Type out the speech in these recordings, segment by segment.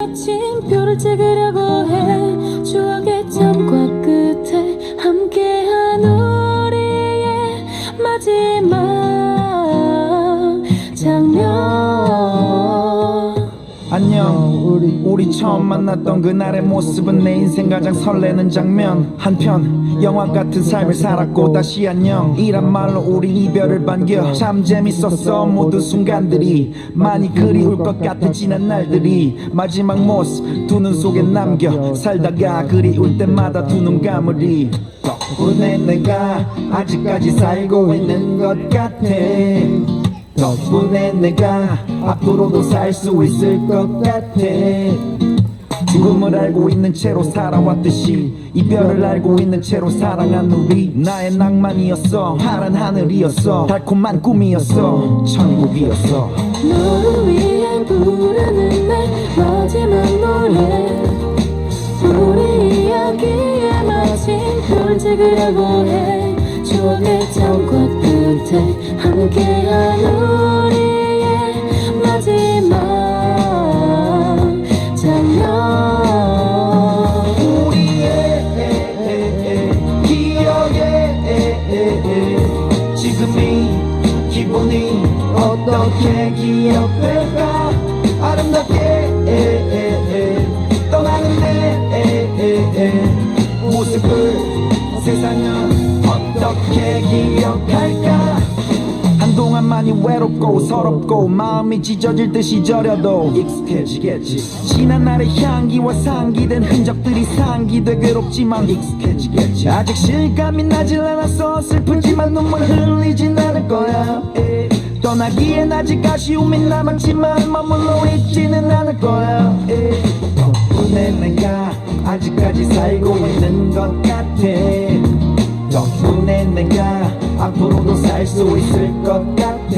마침표를 찍으려고 해. 추억의 점과 우리 처음 만났던 그날의 모습은 내 인생 가장 설레는 장면. 한편 영화 같은 삶을 살았고 다시 안녕. 이란 말로 우리 이별을 반겨. 참 재밌었어 모든 순간들이. 많이 그리울 것 같은 지난 날들이. 마지막 모습 두 눈 속에 남겨. 살다가 그리울 때마다 두 눈 감으리 덕분에 내가 아직까지 살고 있는 것 같아 덕분에 내가 앞으로도 살 수 있을 것 같아. 죽음을 알고 있는 채로 살아왔듯이 이별을 알고 있는 채로 사랑한 우리 나의 낭만이었어. 파란 하늘이었어. 달콤한 꿈이었어. 천국이었어. 너를 위해 부르는 내 마지막 노래 우리 이야기에 마침표를 찍으려고 해 추억의 점과 끝에 함께한 우리의 마지막 장면. 우리의 기억에 지금이 기분이 어떻게 기억될까? 아름답게 기억할까 한동안 많이 외롭고 서럽고 마음이 찢어질 듯이 저려도 익숙해지겠지 지난 날의 향기와 상기된 흔적들이 상기돼 괴롭지만 익숙해지겠지 아직 실감이 나질 않아서 슬프지만 눈물 흘리진 않을 거야 에. 떠나기엔 아직 아쉬움이 남았지만 머물러 있지는 않을 거야 에. 덕분에 내가 아직까지 살고 있는 것 같아 덕분에 내가 앞으로도 살 수 있을 것 같아.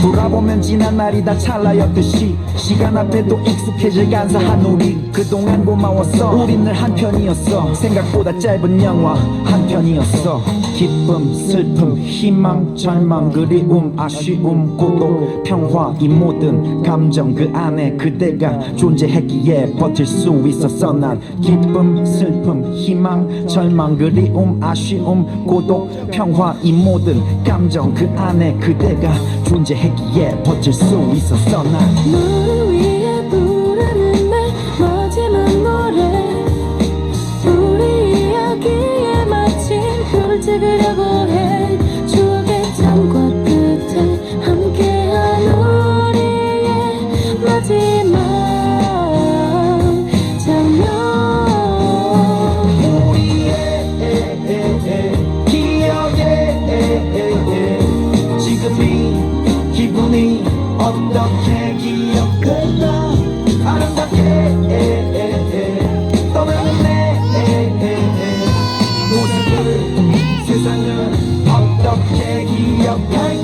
돌아보면 지난 날이 다 찰나였듯이 시간 앞에도 익숙해질 간사한 우리. 그동안 고마웠어. 우린 늘 한편이었어. 생각보다 짧은 영화 한편이었어 기쁨 슬픔 희망 절망 그리움 아쉬움 고독 평화 이 모든 감정 그 안에 그대가 존재했기에 버틸 수 있었어 난 기쁨 슬픔 희망 절망 그리움 아쉬움 고독 평화 이 모든 감정 그 안에 그대가 존재했기에 버틸 수 있었어 난 Don't take you,